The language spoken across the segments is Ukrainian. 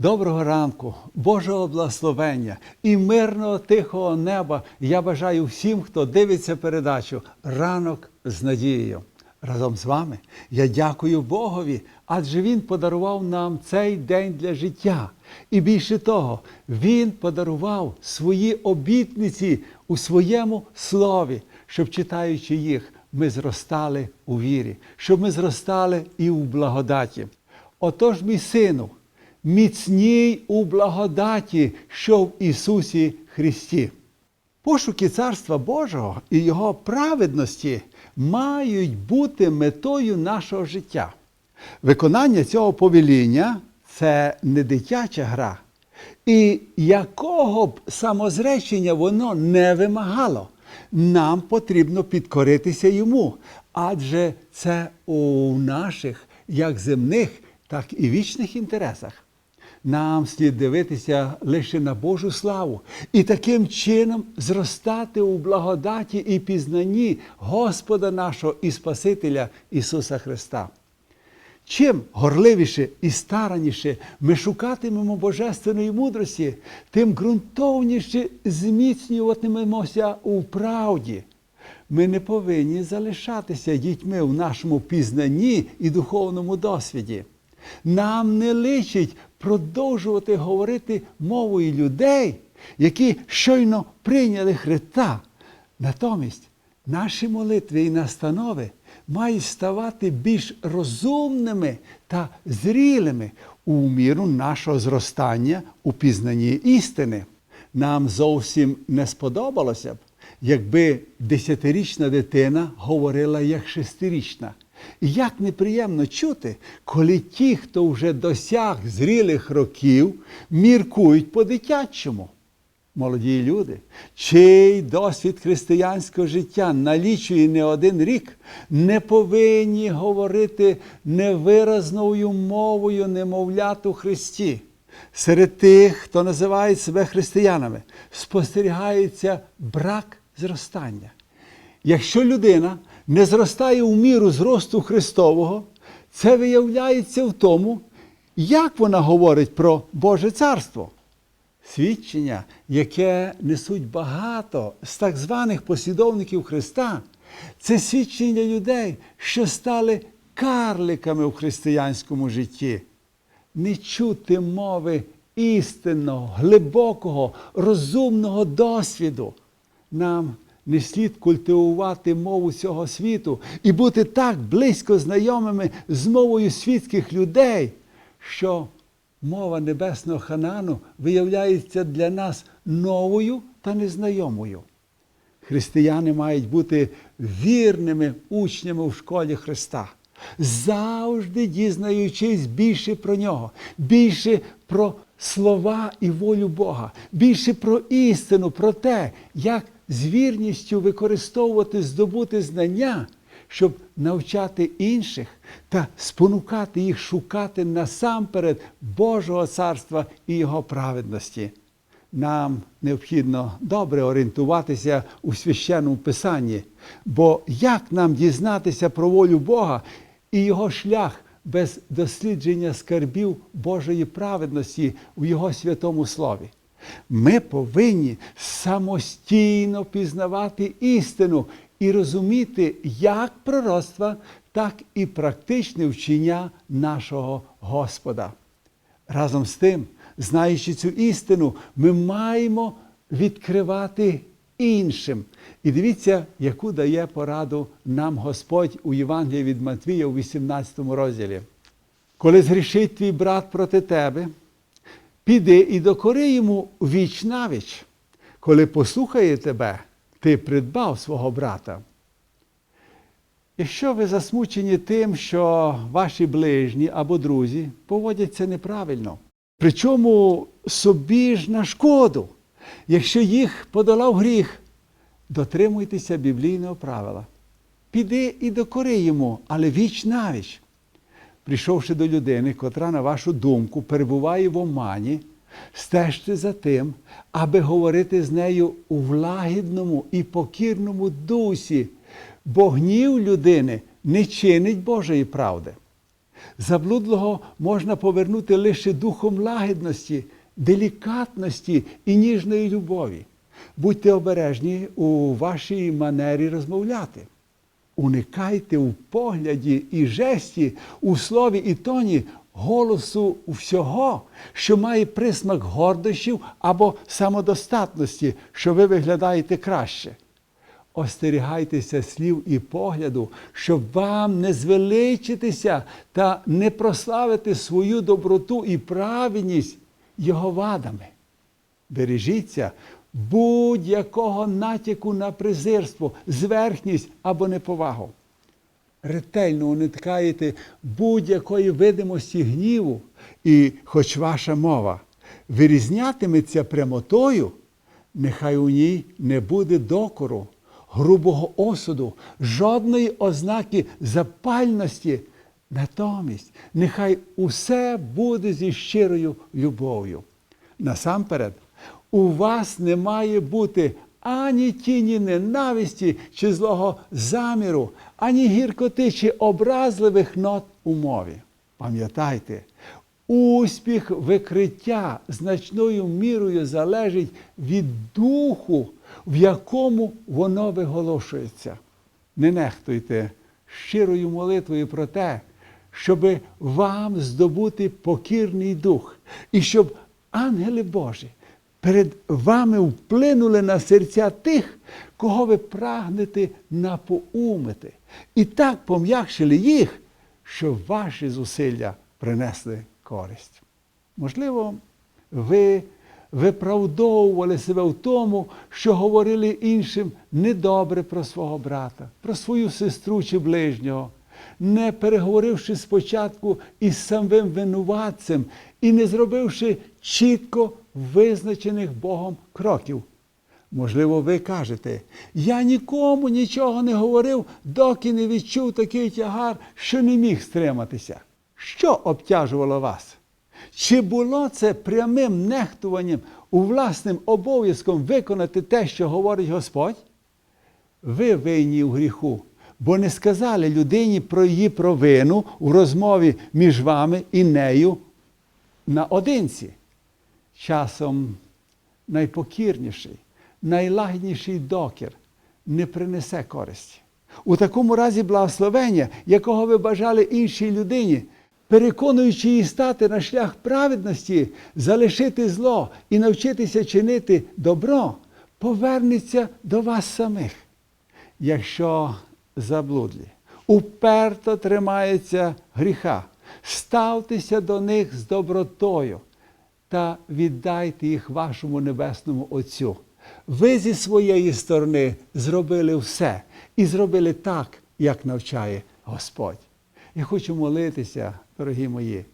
Доброго ранку, Божого благословення і мирного тихого неба я бажаю всім, хто дивиться передачу Ранок з надією. Разом з вами я дякую Богові, адже Він подарував нам цей день для життя. І більше того, Він подарував свої обітниці у своєму слові, щоб читаючи їх, ми зростали у вірі, щоб ми зростали і у благодаті. Отож, мій сину, міцній у благодаті, що в Ісусі Христі. Пошуки Царства Божого і Його праведності мають бути метою нашого життя. Виконання цього повеління це не дитяча гра. І якого б самозречення воно не вимагало, нам потрібно підкоритися йому, адже це у наших як земних, так і вічних інтересах. Нам слід дивитися лише на Божу славу і таким чином зростати у благодаті і пізнанні Господа нашого і Спасителя Ісуса Христа. Чим горливіше і стараніше ми шукатимемо божественної мудрості, тим ґрунтовніше зміцнюватимемося у правді. Ми не повинні залишатися дітьми в нашому пізнанні і духовному досвіді. Нам не личить продовжувати говорити мовою людей, які щойно прийняли Христа. Натомість наші молитви і настанови мають ставати більш розумними та зрілими у міру нашого зростання у пізнанні істини. Нам зовсім не сподобалося б, якби десятирічна дитина говорила як шестирічна. І як неприємно чути, коли ті, хто вже досяг зрілих років, міркують по-дитячому. Молоді люди, чий досвід християнського життя налічує не один рік, не повинні говорити невиразною мовою немовлят у Христі. Серед тих, хто називає себе християнами, спостерігається брак зростання. Якщо людина не зростає у міру зросту Христового, це виявляється в тому, як вона говорить про Боже Царство. Свідчення, яке несуть багато з так званих послідовників Христа, це свідчення людей, що стали карликами в християнському житті. Не чути мови істинного, глибокого, розумного досвіду. Нам не слід культивувати мову цього світу і бути так близько знайомими з мовою світських людей, що мова небесного ханану виявляється для нас новою та незнайомою. Християни мають бути вірними учнями в школі Христа, завжди дізнаючись більше про нього, більше про слова і волю Бога, більше про істину, про те, як з вірністю використовувати здобути знання, щоб навчати інших та спонукати їх шукати насамперед Божого царства і Його праведності. Нам необхідно добре орієнтуватися у священному писанні, бо як нам дізнатися про волю Бога і Його шлях без дослідження скарбів Божої праведності в Його святому слові? Ми повинні самостійно пізнавати істину і розуміти як пророцтва, так і практичне вчення нашого Господа. Разом з тим, знаючи цю істину, ми маємо відкривати іншим. І дивіться, яку дає пораду нам Господь у Євангелії від Матвія у 18 розділі. Коли згрішить твій брат проти тебе, піди і докори йому віч навіч. Коли послухає тебе, ти придбав свого брата. Якщо ви засмучені тим, що ваші ближні або друзі поводяться неправильно, причому собі ж на шкоду, якщо їх подолав гріх, дотримуйтеся біблійного правила. Піди і докори йому, але віч навіч. Прийшовши до людини, котра, на вашу думку, перебуває в омані, стежте за тим, аби говорити з нею у влагідному і покірному дусі, бо гнів людини не чинить Божої правди. Заблудлого можна повернути лише духом лагідності, делікатності і ніжної любові. Будьте обережні у вашій манері розмовляти. Уникайте у погляді і жесті, у слові і тоні голосу всього, що має присмак гордощів або самодостатності, що ви виглядаєте краще. Остерігайтеся слів і погляду, щоб вам не звеличитися та не прославити свою доброту і праведність його вадами. Бережіться будь-якого натяку на презирство, зверхність або неповагу. Ретельно уникаєте будь-якої видимості гніву, і, хоч ваша мова вирізнятиметься прямотою, нехай у ній не буде докору, грубого осуду, жодної ознаки запальності. Натомість, нехай усе буде зі щирою любов'ю. Насамперед, у вас не має бути ані тіні ненависті чи злого заміру, ані гіркоти чи образливих нот у мові. Пам'ятайте, успіх викриття значною мірою залежить від духу, в якому воно виголошується. Не нехтуйте щирою молитвою про те, щоб вам здобути покірний дух, і щоб ангели Божі перед вами вплинули на серця тих, кого ви прагнете напоумити, і так пом'якшили їх, щоб ваші зусилля принесли користь. Можливо, ви виправдовували себе в тому, що говорили іншим недобре про свого брата, про свою сестру чи ближнього, не переговоривши спочатку із самим винуватцем і не зробивши чітко визначених Богом кроків. Можливо, ви кажете, я нікому нічого не говорив, доки не відчув такий тягар, що не міг стриматися. Що обтяжувало вас? Чи було це прямим нехтуванням у власним обов'язком виконати те, що говорить Господь? Ви винні у гріху, бо не сказали людині про її провину у розмові між вами і нею наодинці. Часом найпокірніший, найлагідніший докір не принесе користі. У такому разі благословення, якого ви бажали іншій людині, переконуючи її стати на шлях праведності, залишити зло і навчитися чинити добро, повернеться до вас самих. Якщо заблудлі, уперто тримаються гріха, ставтеся до них з добротою та віддайте їх вашому небесному Отцю. Ви зі своєї сторони зробили все і зробили так, як навчає Господь. Я хочу молитися, дорогі мої,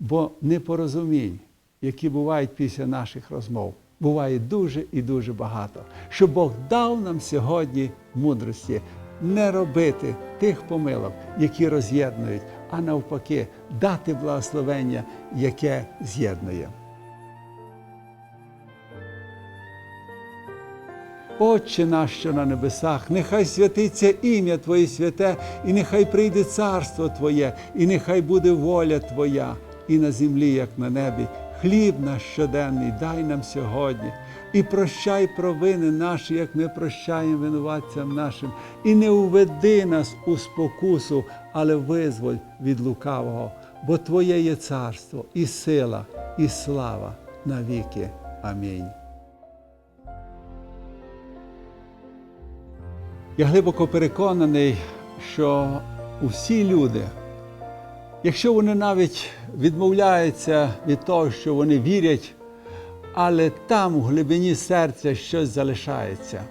бо непорозумінь, які бувають після наших розмов, буває дуже і дуже багато. Щоб Бог дав нам сьогодні мудрості не робити тих помилок, які роз'єднують, а навпаки, дати благословення, яке з'єднує. Отче наш, що на небесах, нехай святиться ім'я Твоє святе, і нехай прийде царство Твоє, і нехай буде воля Твоя, і на землі, як на небі. Хліб наш щоденний дай нам сьогодні, і прощай провини наші, як ми прощаємо винуватцям нашим, і не уведи нас у спокусу, але визволь від лукавого, бо Твоє є царство, і сила, і слава навіки. Амінь. Я глибоко переконаний, що усі люди, якщо вони навіть відмовляються від того, що вони вірять, але там у глибині серця щось залишається.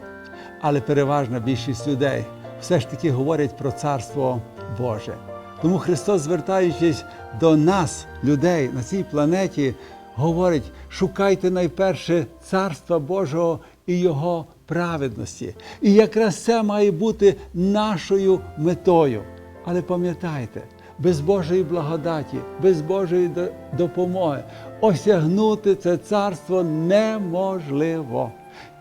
Але переважна більшість людей все ж таки говорять про Царство Боже. Тому Христос, звертаючись до нас, людей на цій планеті, говорить: шукайте найперше Царства Божого і Його праведності. І якраз це має бути нашою метою. Але пам'ятайте, без Божої благодаті, без Божої допомоги осягнути це царство неможливо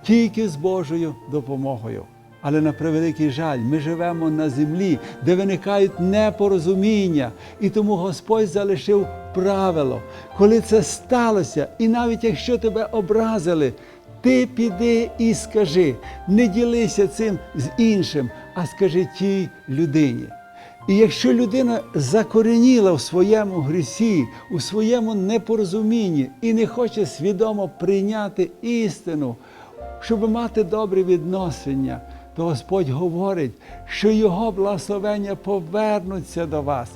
тільки з Божою допомогою. Але на превеликий жаль, ми живемо на землі, де виникають непорозуміння. І тому Господь залишив правило. Коли це сталося, і навіть якщо тебе образили, ти піди і скажи, не ділися цим з іншим, а скажи тій людині. І якщо людина закореніла в своєму грісі, у своєму непорозумінні і не хоче свідомо прийняти істину, щоб мати добрі відносини, то Господь говорить, що Його благословення повернуться до вас.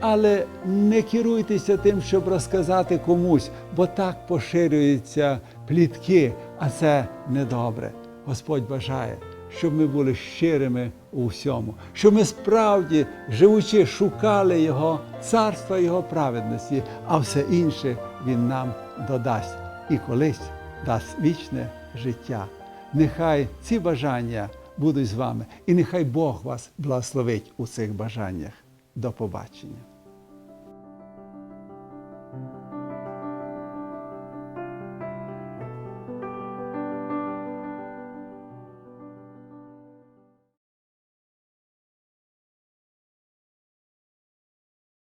Але не керуйтеся тим, щоб розказати комусь, бо так поширюються плітки, а це недобре. Господь бажає, щоб ми були щирими у всьому, щоб ми справді, живучи, шукали Його царства, Його праведності, а все інше Він нам додасть і колись дасть вічне життя. Нехай ці бажання будуть з вами, і нехай Бог вас благословить у цих бажаннях. До побачення.